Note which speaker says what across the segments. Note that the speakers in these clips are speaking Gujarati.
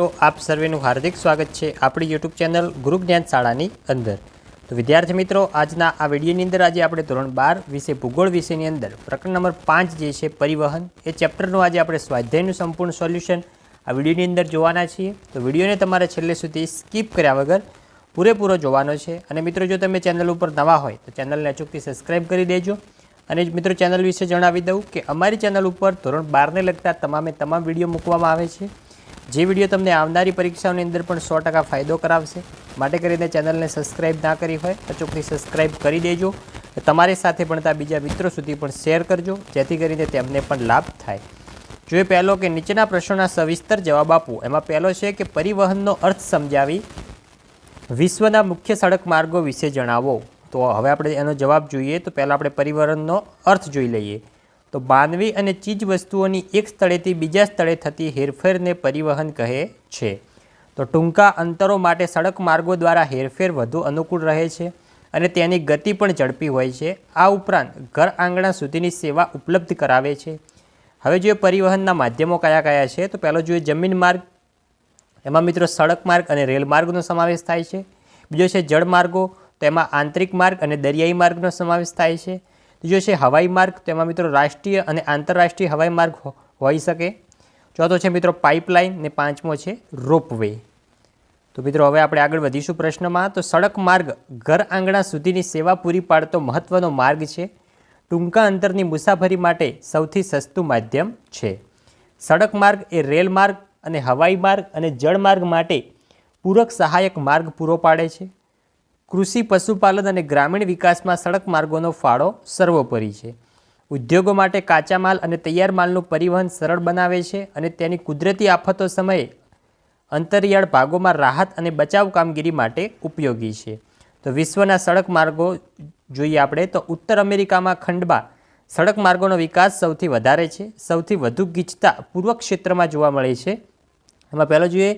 Speaker 1: તો આપ સર્વેનું હાર્દિક સ્વાગત છે આપણી યુટ્યુબ ચેનલ ગુરુ જ્ઞાન શાળાની અંદર. તો વિદ્યાર્થી મિત્રો, આજના આ વિડીયોની અંદર આજે આપણે ધોરણ બાર વિશે, ભૂગોળ વિષયની અંદર પ્રકરણ નંબર પાંચ જે છે, પરિવહન, એ ચેપ્ટરનું આજે આપણે સ્વાધ્યાયનું સંપૂર્ણ સોલ્યુશન આ વિડીયોની અંદર જોવાના છીએ. તો વિડીયોને તમારે છેલ્લે સુધી સ્કીપ કર્યા વગર પૂરેપૂરો જોવાનો છે. અને મિત્રો, જો તમે ચેનલ ઉપર નવા હોય, તો ચેનલને અચૂકથી સબસ્ક્રાઈબ કરી દેજો. અને મિત્રો, ચેનલ વિશે જણાવી દઉં કે અમારી ચેનલ ઉપર ધોરણ બારને લગતા તમામે તમામ વીડિયો મૂકવામાં આવે છે. જે વીડિયો તમને આવનારી પરીક્ષાઓની અંદર પણ સો ટકા ફાયદો કરાવશે. માટે કરીને ચેનલને સબસ્ક્રાઈબ ના કરી હોય અચૂકથી સબસ્ક્રાઈબ કરી દેજો. તમારી સાથે ભણતા બીજા મિત્રો સુધી પણ શેર કરજો, જેથી કરીને તેમને પણ લાભ થાય. જોઈએ પહેલો કે નીચેના પ્રશ્નોના સવિસ્તર જવાબ આપવો એમાં પહેલો છે કે પરિવહનનો અર્થ સમજાવી વિશ્વના મુખ્ય સડક માર્ગો વિશે જણાવો. તો હવે આપણે એનો જવાબ જોઈએ. તો પહેલાં આપણે પરિવહનનો અર્થ જોઈ લઈએ. તો માનવી અને ચીજ વસ્તુઓની એક સ્થળેથી બીજા સ્થળે થતી હેરફેરને પરિવહન કહે છે. તો ટૂંકા અંતરો માટે સડક માર્ગો દ્વારા હેરફેર વધુ અનુકૂળ રહે છે અને તેની ગતિ પણ ઝડપી હોય છે. આ ઉપરાંત ઘર આંગણા સુધીની સેવા ઉપલબ્ધ કરાવે છે. હવે જોઈએ પરિવહનના માધ્યમો કયા કયા છે. તો પહેલો જોઈએ જમીન માર્ગ. એમાં મિત્રો સડક માર્ગ અને રેલ માર્ગનો સમાવેશ થાય છે. બીજો છે જળમાર્ગો તો એમાં આંતરિક માર્ગ અને દરિયાઈ માર્ગનો સમાવેશ થાય છે. ત્રીજો છે હવાઈ માર્ગ. તો એમાં મિત્રો રાષ્ટ્રીય અને આંતરરાષ્ટ્રીય હવાઈ માર્ગ હોઈ શકે. ચોથો છે મિત્રો પાઇપલાઇન ને પાંચમો છે રોપવે. તો મિત્રો હવે આપણે આગળ વધીશું પ્રશ્નમાં. તો સડક માર્ગ ઘર આંગણા સુધીની સેવા પૂરી પાડતો મહત્ત્વનો માર્ગ છે. ટૂંકા અંતરની મુસાફરી માટે સૌથી સસ્તું માધ્યમ છે. સડક માર્ગ એ રેલ માર્ગ અને હવાઈ માર્ગ અને જળમાર્ગ માટે પૂરક સહાયક માર્ગ પૂરો પાડે છે. કૃષિ, પશુપાલન અને ગ્રામીણ વિકાસમાં સડક માર્ગોનો ફાળો સર્વોપરી છે. ઉદ્યોગો માટે કાચા માલ અને તૈયાર માલનું પરિવહન સરળ બનાવે છે અને તેની કુદરતી આફતો સમયે અંતરિયાળ ભાગોમાં રાહત અને બચાવ કામગીરી માટે ઉપયોગી છે. તો વિશ્વના સડક માર્ગો જોઈએ આપણે તો ઉત્તર અમેરિકામાં ખંડમાં સડક માર્ગોનો વિકાસ સૌથી વધારે છે. સૌથી વધુ ગીચતા પૂર્વ ક્ષેત્રમાં જોવા મળે છે. એમાં પહેલો જોઈએ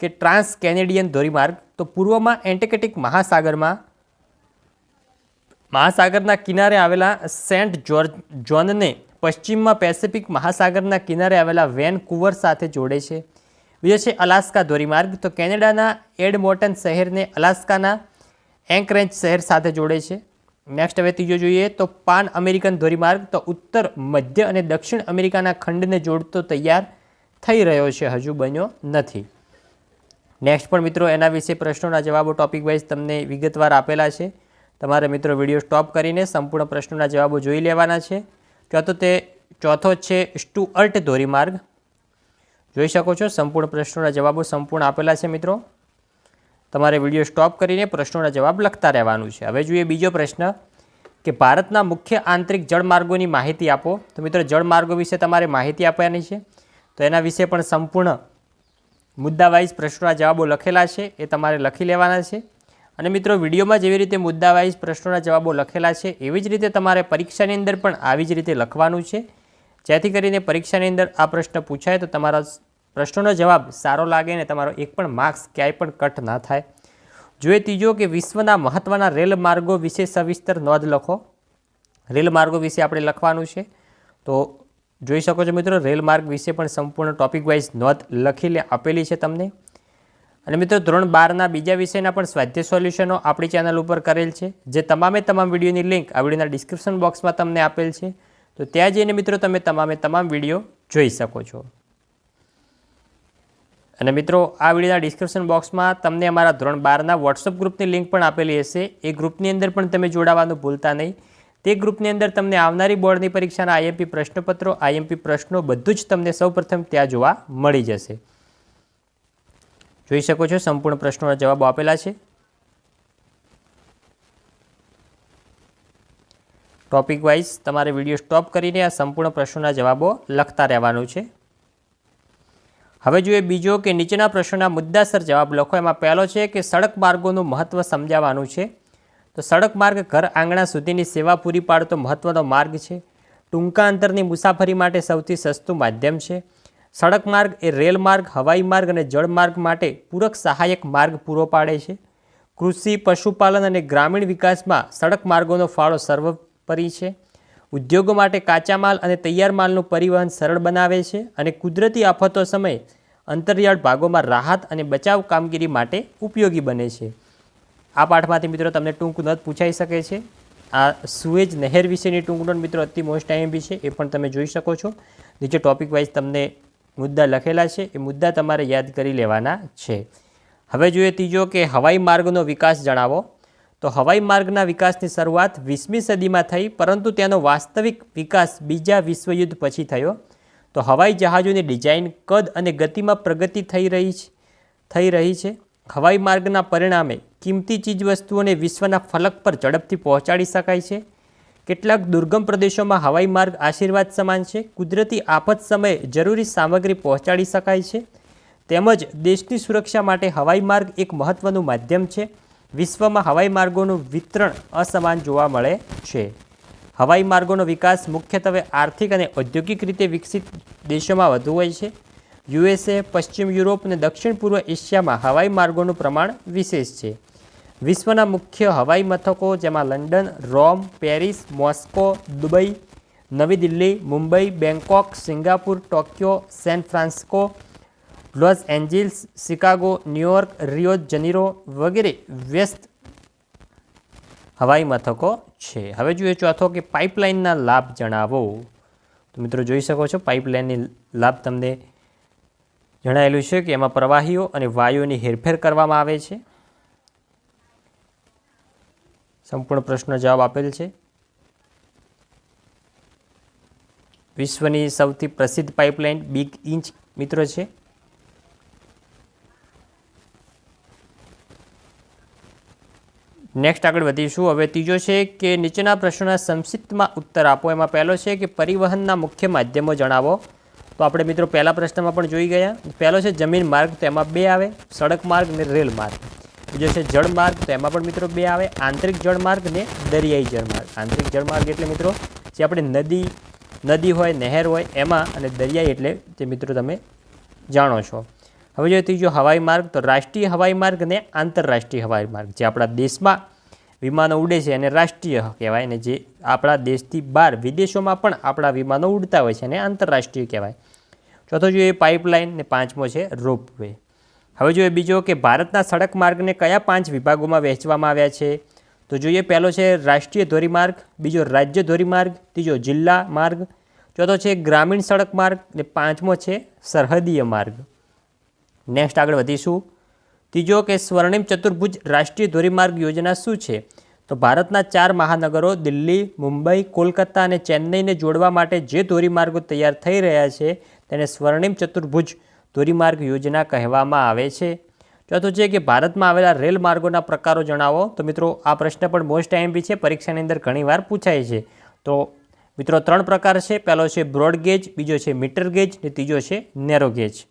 Speaker 1: કે ટ્રાન્સ કેનેડિયન ધોરીમાર્ગ તો પૂર્વમાં એન્ટેકેટિક મહાસાગરમાં, મહાસાગરના કિનારે આવેલા સેન્ટ જોર્જ જોનને પશ્ચિમમાં પેસિફિક મહાસાગરના કિનારે આવેલા વેનકુવર સાથે જોડે છે. બીજો છે અલાસ્કા ધોરીમાર્ગ. તો કેનેડાના એડમોટન શહેરને અલાસ્કાના એન્કરેજ શહેર સાથે જોડે છે. નેક્સ્ટ હવે ત્રીજો જોઈએ તો પાન અમેરિકન ધોરીમાર્ગ. તો ઉત્તર, મધ્ય અને દક્ષિણ અમેરિકાના ખંડને જોડતો તૈયાર થઈ રહ્યો છે. હજુ બન્યો નથી. નેક્સ્ટ પણ મિત્રો, એના વિશે પ્રશ્નોના જવાબો ટોપિક વાઇઝ તમને વિગતવાર આપેલા છે. તમારે મિત્રો વીડિયો સ્ટોપ કરીને સંપૂર્ણ પ્રશ્નોના જવાબો જોઈ લેવાના છે. ચોથો તે, ચોથો છે સ્ટુઅર્ટ ધોરીમાર્ગ. જોઈ શકો છો, સંપૂર્ણ પ્રશ્નોના જવાબો સંપૂર્ણ આપેલા છે મિત્રો. તમારે વીડિયો સ્ટોપ કરીને પ્રશ્નોના જવાબ લખતા રહેવાનું છે. હવે જોઈએ બીજો પ્રશ્ન, કે ભારતના મુખ્ય આંતરિક જળમાર્ગોની માહિતી આપો. તો મિત્રો જળમાર્ગો વિશે તમારે માહિતી આપવાની છે. તો એના વિશે પણ સંપૂર્ણ મુદ્દા વાઇઝ પ્રશ્નોના જવાબો લખેલા છે, એ તમારે લખી લેવાના છે. અને મિત્રો, વિડીયોમાં જેવી રીતે મુદ્દાવાઇઝ પ્રશ્નોના જવાબો લખેલા છે, એવી જ રીતે તમારે પરીક્ષાની અંદર પણ આવી જ રીતે લખવાનું છે. જેથી કરીને પરીક્ષાની અંદર આ પ્રશ્ન પૂછાય તો તમારા પ્રશ્નોનો જવાબ સારો લાગે ને તમારો એક પણ માર્ક્સ ક્યાંય પણ કટ ના થાય. જોઈએ ત્રીજો કે વિશ્વના મહત્ત્વના રેલ માર્ગો વિશે સવિસ્તર નોંધ લખો. રેલ માર્ગો વિશે આપણે લખવાનું છે. તો જોઈ શકો છો મિત્રો, રેલ માર્ગ વિશે પણ સંપૂર્ણ ટોપિક વાઇઝ નોંધ લખી આપેલી છે તમને. અને મિત્રો, ધોરણ બારના બીજા વિષયના પણ સ્વાધ્યાય સોલ્યુશનો આપણી ચેનલ ઉપર કરેલ છે, જે તમામે તમામ વિડીયોની લિંક આ વિડીયોના ડિસ્ક્રિપ્શન બોક્સમાં તમને આપેલ છે. તો ત્યાં જઈને મિત્રો, તમે તમામે તમામ વીડિયો જોઈ શકો છો. અને મિત્રો, આ વિડીયોના ડિસ્ક્રિપ્શન બોક્સમાં તમને અમારા ધોરણ બારના વોટ્સઅપ ગ્રુપની લિંક પણ આપેલી હશે. એ ગ્રુપની અંદર પણ તમે જોડાવાનું ભૂલતા નહીં. તે ગ્રુપની અંદર તમને આવનારી બોર્ડની પરીક્ષાના આઈએમપી પ્રશ્નપત્રો, આઈએમપી પ્રશ્નો બધું જ તમને સૌપ્રથમ ત્યાં જોવા મળી જશે. જોઈ શકો છો, સંપૂર્ણ પ્રશ્નોના જવાબો આપેલા છે. ટોપિક વાઇઝ તમારે વીડિયો સ્ટોપ કરીને આ સંપૂર્ણ પ્રશ્નોના જવાબો લખતા રહેવાનું છે. હવે જોઈએ બીજો કે નીચેના પ્રશ્નોના મુદ્દાસર જવાબ લખો. એમાં પહેલો છે કે સડક માર્ગોનું મહત્ત્વ સમજાવવાનું છે. તો સડક માર્ગ ઘર આંગણા સુધીની સેવા પૂરી પાડતો મહત્ત્વનો માર્ગ છે. ટૂંકા અંતરની મુસાફરી માટે સૌથી સસ્તું માધ્યમ છે. સડક માર્ગ એ રેલ માર્ગ, હવાઈ માર્ગ અને જળમાર્ગ માટે પૂરક સહાયક માર્ગ પૂરો પાડે છે. કૃષિ, પશુપાલન અને ગ્રામીણ વિકાસમાં સડક માર્ગોનો ફાળો સર્વોપરી છે. ઉદ્યોગો માટે કાચા માલ અને તૈયાર માલનું પરિવહન સરળ બનાવે છે અને કુદરતી આફતો સમયે અંતરિયાળ ભાગોમાં રાહત અને બચાવ કામગીરી માટે ઉપયોગી બને છે. આ પાઠમાંથી મિત્રો તમને ટૂંક નોંધ પૂછાઈ શકે છે. આ સુએજ નહેર વિશેની ટૂંક નોંધ મિત્રો અતિ મોસ્ટ આઈએમપી છે, એ પણ તમે જોઈ શકો છો. નીચે ટોપિક વાઇઝ તમને મુદ્દા લખેલા છે, એ મુદ્દા તમારે યાદ કરી લેવાના છે. હવે જોઈએ ત્રીજો કે હવાઈ માર્ગનો વિકાસ જણાવો. તો હવાઈ માર્ગના વિકાસની શરૂઆત વીસમી સદીમાં થઈ, પરંતુ તેનો વાસ્તવિક વિકાસ બીજા વિશ્વયુદ્ધ પછી થયો. તો હવાઈ જહાજોની ડિઝાઇન કદ અને ગતિમાં પ્રગતિ થઈ રહી છે, થઈ રહી છે. હવાઈ માર્ગના પરિણામે કિંમતી ચીજવસ્તુઓને વિશ્વના ફલક પર ઝડપથી પહોંચાડી શકાય છે. કેટલાક દુર્ગમ પ્રદેશોમાં હવાઈ માર્ગ આશીર્વાદ સમાન છે. કુદરતી આફત સમયે જરૂરી સામગ્રી પહોંચાડી શકાય છે. તેમજ દેશની સુરક્ષા માટે હવાઈ માર્ગ એક મહત્ત્વનું માધ્યમ છે. વિશ્વમાં હવાઈ માર્ગોનું વિતરણ અસમાન જોવા મળે છે. હવાઈ માર્ગોનો વિકાસ મુખ્યત્વે આર્થિક અને ઔદ્યોગિક રીતે વિકસિત દેશોમાં વધુ હોય છે. યુએસએ, પશ્ચિમ યુરોપ અને દક્ષિણ પૂર્વ એશિયામાં હવાઈ માર્ગોનું પ્રમાણ વિશેષ છે. વિશ્વના મુખ્ય હવાઈ મથકો જેમાં London, Rome, Paris, Moscow, Dubai, નવી Delhi, Mumbai Bangkok Singapore, Tokyo, San Francisco, Los Angeles, Chicago, New York, Rio Janeiro વગેરે વ્યસ્ત હવાઈ મથકો છે. હવે જોઈએ ચોથો કે પાઇપલાઇનના લાભ જણાવો. તો મિત્રો જોઈ શકો છો, પાઇપલાઇનની લાભ તમને જણાવેલું છે કે એમાં પ્રવાહીઓ અને વાયુઓની હેરફેર કરવામાં આવે છે. સંપૂર્ણ પ્રશ્નનો જવાબ આપેલ છે. વિશ્વની સૌથી પ્રસિદ્ધ પાઇપલાઇન બિગ ઇંચ મિત્રો છે. નેક્સ્ટ આગળ વધીશું. હવે ત્રીજો છે કે નીચેના પ્રશ્નોના સંક્ષિપ્તમાં ઉત્તર આપો. એમાં પહેલો છે કે પરિવહનના મુખ્ય માધ્યમો જણાવો. તો આપણે મિત્રો પહેલા પ્રશ્નમાં પણ જોઈ ગયા. પહેલો છે જમીન માર્ગ તો એમાં બે આવે, સડક માર્ગ અને રેલ માર્ગ. બીજો છે જળમાર્ગ તો એમાં પણ મિત્રો બે આવે, આંતરિક જળમાર્ગ ને દરિયાઈ જળ માર્ગ. આંતરિક જળમાર્ગ એટલે મિત્રો જે આપણે નદી નદી હોય, નહેર હોય, એમાં અને દરિયાઈ એટલે તે મિત્રો તમે જાણો છો. હવે જો ત્રીજો હવાઈ માર્ગ તો રાષ્ટ્રીય હવાઈ માર્ગ અને આંતરરાષ્ટ્રીય હવાઈ માર્ગ. જે આપણા દેશમાં વિમાનો ઉડે છે અને રાષ્ટ્રીય કહેવાય અને જે આપણા દેશથી બહાર વિદેશોમાં પણ આપણા વિમાનો ઉડતા હોય છે અને આંતરરાષ્ટ્રીય કહેવાય. ચોથો જોઈએ પાઇપલાઇન ને પાંચમો છે રોપવે હવે જોઈએ બીજો કે ભારતના સડક માર્ગને કયા પાંચ વિભાગોમાં વહેંચવામાં આવ્યા છે? તો જોઈએ પહેલો છે રાષ્ટ્રીય ધોરીમાર્ગ, બીજો રાજ્ય ધોરીમાર્ગ, ત્રીજો જિલ્લા માર્ગ, ચોથો છે ગ્રામીણ સડક માર્ગ ને પાંચમો છે સરહદીય માર્ગ. નેક્સ્ટ આગળ વધીશું. ત્રીજો કે સ્વર્ણિમ ચતુર્ભુજ રાષ્ટ્રીય ધોરીમાર્ગ યોજના શું છે? તો ભારતના ચાર મહાનગરો દિલ્હી, મુંબઈ, કોલકાતા અને ચેન્નઈને જોડવા માટે જે ધોરીમાર્ગો તૈયાર થઈ રહ્યા છે, તેને સ્વર્ણિમ ચતુર્ભુજ ધોરીમાર્ગ યોજના કહેવામાં આવે છે. ચોથું છે કે ભારતમાં આવેલા રેલ માર્ગોના પ્રકારો જણાવો. તો મિત્રો, આ પ્રશ્ન પણ મોસ્ટ બી છે, પરીક્ષાની અંદર ઘણીવાર પૂછાય છે. તો મિત્રો, ત્રણ પ્રકાર છે. પહેલો છે બ્રોડ ગેજ બીજો છે મીટર ગેજ અને ત્રીજો છે નેરો ગેજ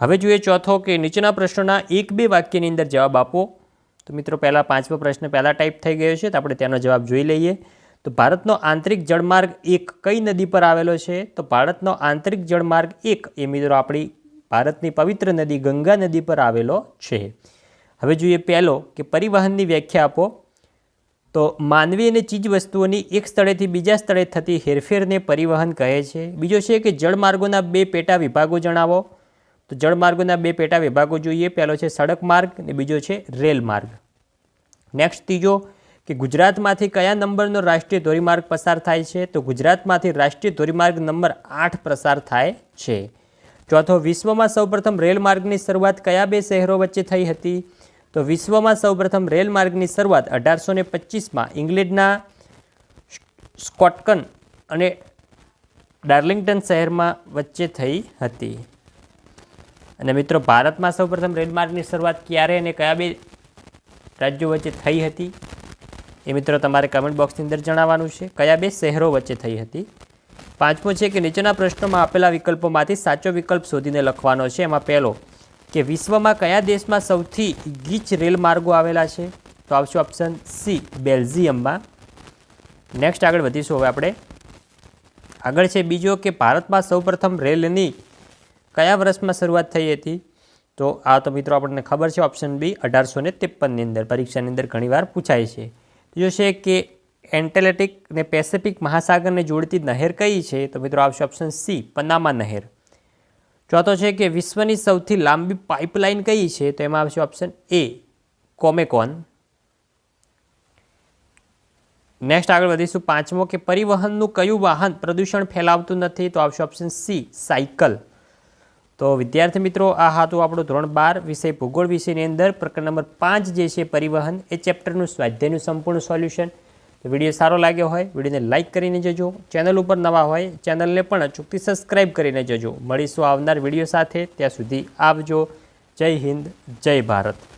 Speaker 1: હવે જોઈએ ચોથો કે નીચેના પ્રશ્નોના એક બે વાક્યની અંદર જવાબ આપો. તો મિત્રો, પહેલાં પાંચમો પ્રશ્ન પહેલાં ટાઈપ થઈ ગયો છે, તો આપણે તેનો જવાબ જોઈ લઈએ. તો ભારતનો આંતરિક જળમાર્ગ એક કઈ નદી પર આવેલો છે? તો ભારતનો આંતરિક જળમાર્ગ એક, એ મિત્રો આપણી ભારતની પવિત્ર નદી ગંગા નદી પર આવેલો છે. હવે જોઈએ પહેલો કે પરિવહનની વ્યાખ્યા આપો. તો માનવી અને ચીજ વસ્તુઓની એક સ્થળેથી બીજા સ્થળે થતી હેરફેરને પરિવહન કહે છે. બીજો છે કે જળમાર્ગોના બે પેટા વિભાગો જણાવો. તો જળમાર્ગોના બે પેટા વિભાગો જોઈએ. પહેલો છે સડક માર્ગ અને બીજો છે રેલ માર્ગ. નેક્સ્ટ ત્રીજો, કે ગુજરાતમાંથી કયા નંબરનો રાષ્ટ્રીય ધોરીમાર્ગ પસાર થાય છે? તો ગુજરાતમાંથી રાષ્ટ્રીય ધોરીમાર્ગ નંબર આઠ પસાર થાય છે. ચોથો, વિશ્વમાં સૌપ્રથમ રેલ માર્ગની શરૂઆત કયા બે શહેરો વચ્ચે થઈ હતી? તો વિશ્વમાં સૌપ્રથમ રેલ માર્ગની શરૂઆત અઢારસો ને પચીસમાં ઇંગ્લેન્ડના સ્કોટકન અને ડાર્લિંગ્ટન શહેરમાં વચ્ચે થઈ હતી. અને મિત્રો, ભારતમાં સૌપ્રથમ રેલમાર્ગની શરૂઆત ક્યારે અને કયા બે રાજ્યો વચ્ચે થઈ હતી? એ મિત્રો તમારે કમેન્ટ બોક્સની અંદર જણાવવાનું છે. કયા બે શહેરો વચ્ચે થઈ હતી? પાંચમો છે કે નીચેના પ્રશ્નોમાં આપેલા વિકલ્પોમાંથી સાચો વિકલ્પ શોધીને લખવાનો છે. એમાં પહેલો, કે વિશ્વમાં કયા દેશમાં સૌથી ગીચ રેલમાર્ગો આવેલા છે? તો આવશે ઓપ્શન સી બેલ્જિયમમાં. નેક્સ્ટ આગળ વધીશું હવે આપણે. આગળ છે બીજો, કે ભારતમાં સૌપ્રથમ રેલની કયા વર્ષમાં શરૂઆત થઈ હતી? તો આ તો મિત્રો આપણને ખબર છે ઓપ્શન બી અઢારસો ને ત્રેપનની અંદર, પરીક્ષાની અંદર ઘણીવાર પૂછાય છે. છે કે એન્ટેલેટિક ને પેસિફિક મહાસાગરને જોડતી નહેર કઈ છે? તો મિત્રો આવશે ઓપ્શન સી પનામા નહેર. ચોથો છે કે વિશ્વની સૌથી લાંબી પાઇપલાઇન કઈ છે? તો એમાં આવશે ઓપ્શન એ કોમેકોન. નેક્સ્ટ આગળ વધીશું. પાંચમો કે પરિવહનનું કયું વાહન પ્રદૂષણ ફેલાવતું નથી? તો આવશે ઓપ્શન સી સાયકલ. તો વિદ્યાર્થી મિત્રો, આ હતું આપણું ધોરણ બાર વિષય ભૂગોળ વિષયની અંદર પ્રકરણ નંબર પાંચ જે છે પરિવહન, એ ચેપ્ટરનું સ્વાધ્યાયનું સંપૂર્ણ સોલ્યુશન. વીડિયો સારો લાગ્યો હોય, વિડીયોને લાઇક કરીને જજો. ચેનલ ઉપર નવા હોય, ચેનલને પણ અચૂકથી સબસ્ક્રાઇબ કરીને જજો. મળીશું આવનાર વીડિયો સાથે. ત્યાં સુધી આવજો જય હિન્દ, જય ભારત.